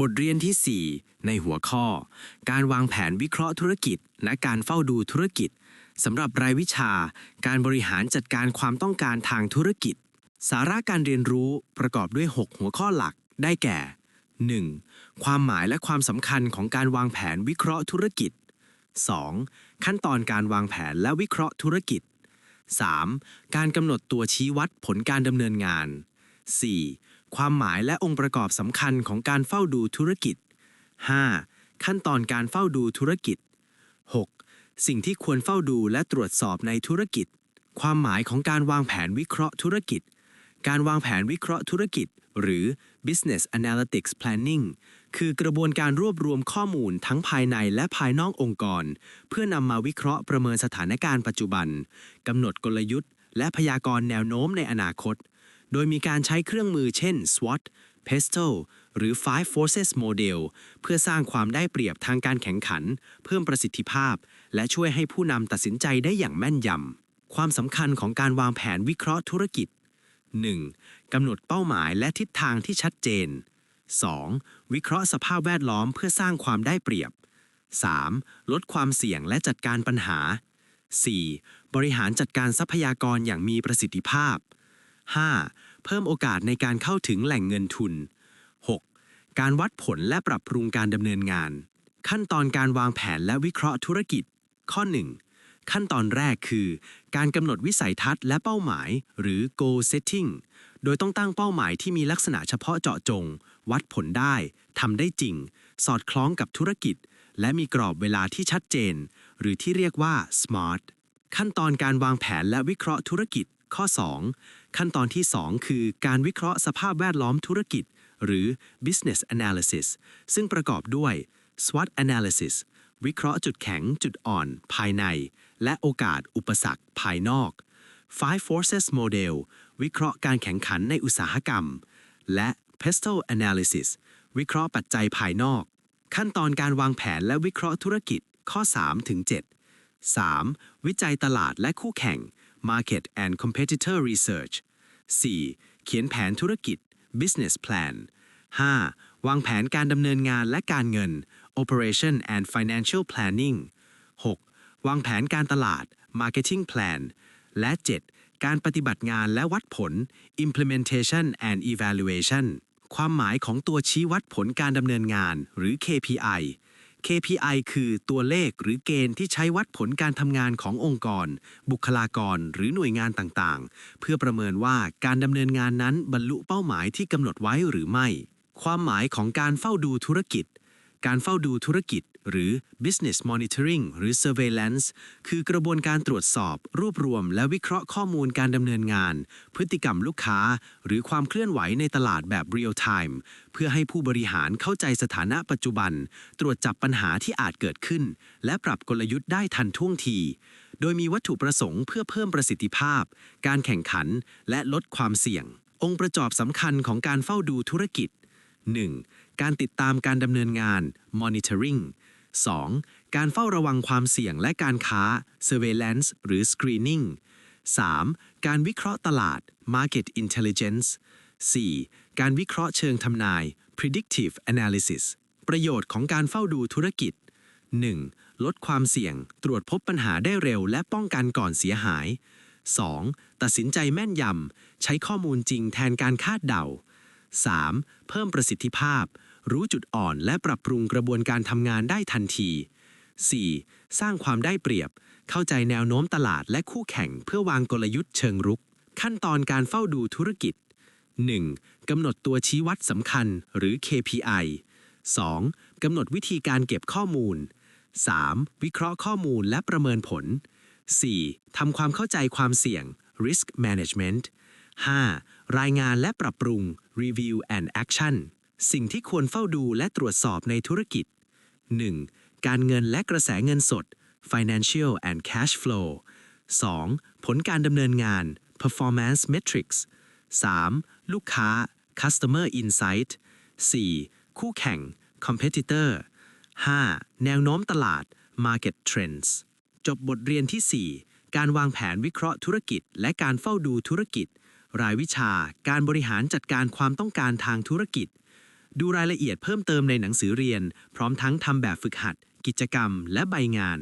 บทเรียนที่ 4 ในหัวข้อ การวางแผนวิเคราะห์ธุรกิจ และการเฝ้าดูธุรกิจสำหรับรายวิชา การบริหารจัดการความต้องการทางธุรกิจ สาระการเรียนรู้ประกอบด้วย 6 หัวข้อหลักได้แก่ 1. ความหมายและความสำคัญของการวางแผนวิเคราะห์ธุรกิจ 2. ขั้นตอนการวางแผนและวิเคราะห์ธุรกิจ 3. การกำหนดตัวชี้วัดผลการดำเนินงาน 4. ความหมายและองค์ประกอบสำคัญของการเฝ้าดูธุรกิจ 5. ขั้นตอนการเฝ้าดูธุรกิจ 6. สิ่งที่ควรเฝ้าดูและตรวจสอบในธุรกิจ ความหมายของการวางแผนวิเคราะห์ธุรกิจ การวางแผนวิเคราะห์ธุรกิจ หรือ business analytics planning คือกระบวนการรวบรวมข้อมูลทั้งภายในและภายนอกองค์กร เพื่อนำมาวิเคราะห์ประเมินสถานการณ์ปัจจุบันกำหนดกลยุทธ์ และพยากรณ์แนวโน้มในอนาคต โดยมีการใช้เครื่องมือเช่น SWOT PESTLE หรือ Five Forces Model เพื่อสร้างความได้เปรียบทางการแข่งขัน เพิ่มประสิทธิภาพ และช่วยให้ผู้นำตัดสินใจได้อย่างแม่นยำ ความสำคัญของการวางแผนวิเคราะห์ธุรกิจ 1. กำหนดเป้าหมายและทิศทางที่ชัดเจน 2. วิเคราะห์สภาพแวดล้อมเพื่อสร้างความได้เปรียบ 3. ลดความเสี่ยงและจัดการปัญหา 4. บริหารจัดการทรัพยากรอย่างมีประสิทธิภาพ 5. เพิ่มโอกาสในการเข้าถึงแหล่งเงินทุน 6. การวัดผลและปรับปรุงการดำเนินงาน ขั้นตอนการวางแผนและวิเคราะห์ธุรกิจ ข้อ 1 ขั้นตอนแรกคือ การกำหนดวิสัยทัศน์และเป้าหมาย หรือ goal setting โดยต้องตั้งเป้าหมายที่มีลักษณะเฉพาะเจาะจง วัดผลได้ทำได้จริง สอดคล้องกับธุรกิจ และมีกรอบเวลาที่ชัดเจน หรือที่เรียกว่า smart ขั้นตอนการวางแผนและวิเคราะห์ธุรกิจ ข้อ 2 ขั้นตอนที่ 2 คือการวิเคราะห์สภาพแวดล้อมธุรกิจ หรือ business analysis ซึ่งประกอบด้วย SWOT analysis วิเคราะห์จุดแข็งจุดอ่อน ภายใน และโอกาสอุปสรรคภายนอก Five Forces Model วิเคราะห์การแข่งขันในอุตสาหกรรม และ Pestle Analysis วิเคราะห์ปัจจัยภายนอก ขั้นตอนการวางแผนและวิเคราะห์ธุรกิจข้อ 3 ถึง 7 3. วิจัยตลาดและคู่แข่ง Market and Competitor Research 4. เขียนแผนธุรกิจ Business Plan 5. วางแผนการดำเนินงานและการเงิน Operation and Financial Planning 6. วางแผนการตลาด Marketing Plan และ 7. การปฏิบัติงานและวัดผล Implementation and Evaluation ความหมายของตัวชี้วัดผลการดำเนินงานหรือ KPI KPI คือตัวเลขหรือเกณฑ์ที่ใช้วัดผลการทำงานขององค์กร บุคลากร หรือหน่วยงานต่างๆ เพื่อประเมินว่าการดำเนินงานนั้นบรรลุเป้าหมายที่กำหนดไว้หรือไม่ ความหมายของการเฝ้าดูธุรกิจ การเฝ้าดูธุรกิจ หรือ business monitoring หรือ surveillance คือกระบวนการตรวจสอบ รวบรวม และวิเคราะห์ข้อมูลการดำเนินงาน พฤติกรรมลูกค้า หรือความเคลื่อนไหวในตลาดแบบ real time เพื่อให้ผู้บริหารเข้าใจสถานะปัจจุบัน ตรวจจับปัญหาที่อาจเกิดขึ้น และปรับกลยุทธ์ได้ทันท่วงที โดยมีวัตถุประสงค์เพื่อเพิ่มประสิทธิภาพ การแข่งขัน และลดความเสี่ยง องค์ประกอบสำคัญของการเฝ้าดูธุรกิจ 1. การติดตามการดำเนินงาน monitoring 2. การเฝ้าระวังความเสี่ยงและการค้า surveillance หรือ screening 3. การวิเคราะห์ตลาด market intelligence 4. การวิเคราะห์เชิงทำนาย predictive analysis ประโยชน์ของการเฝ้าดูธุรกิจ 1. ลดความเสี่ยง ตรวจพบปัญหาได้เร็วและป้องกันก่อนเสียหาย 2. ตัดสินใจแม่นยำ ใช้ข้อมูลจริงแทนการคาดเดา 3. เพิ่มประสิทธิภาพ รู้จุดอ่อนและปรับปรุงกระบวนการทำงานได้ทันที 4. สร้างความได้เปรียบ เข้าใจแนวโน้มตลาดและคู่แข่งเพื่อวางกลยุทธ์เชิงรุก ขั้นตอนการเฝ้าดูธุรกิจ 1. กำหนดตัวชี้วัดสำคัญหรือ KPI 2. กำหนดวิธีการเก็บข้อมูล 3. วิเคราะห์ข้อมูลและประเมินผล 4. ทำความเข้าใจความเสี่ยง risk management 5. รายงานและปรับปรุง review and action สิ่งที่ควรเฝ้าดูและตรวจสอบในธุรกิจ 1. การเงินและกระแสเงินสด financial and cash flow 2. ผลการดำเนินงาน performance metrics 3. ลูกค้า customer insight 4. คู่แข่ง competitor 5. แนวโน้มตลาด market trends จบบทเรียนที่ 4 การวางแผนวิเคราะห์ธุรกิจ และการเฝ้าดูธุรกิจ รายวิชาการบริหารจัดการความต้องการทางธุรกิจ ดูรายละเอียดเพิ่มเติมในหนังสือเรียน พร้อมทั้งทำแบบฝึกหัด กิจกรรม และใบงาน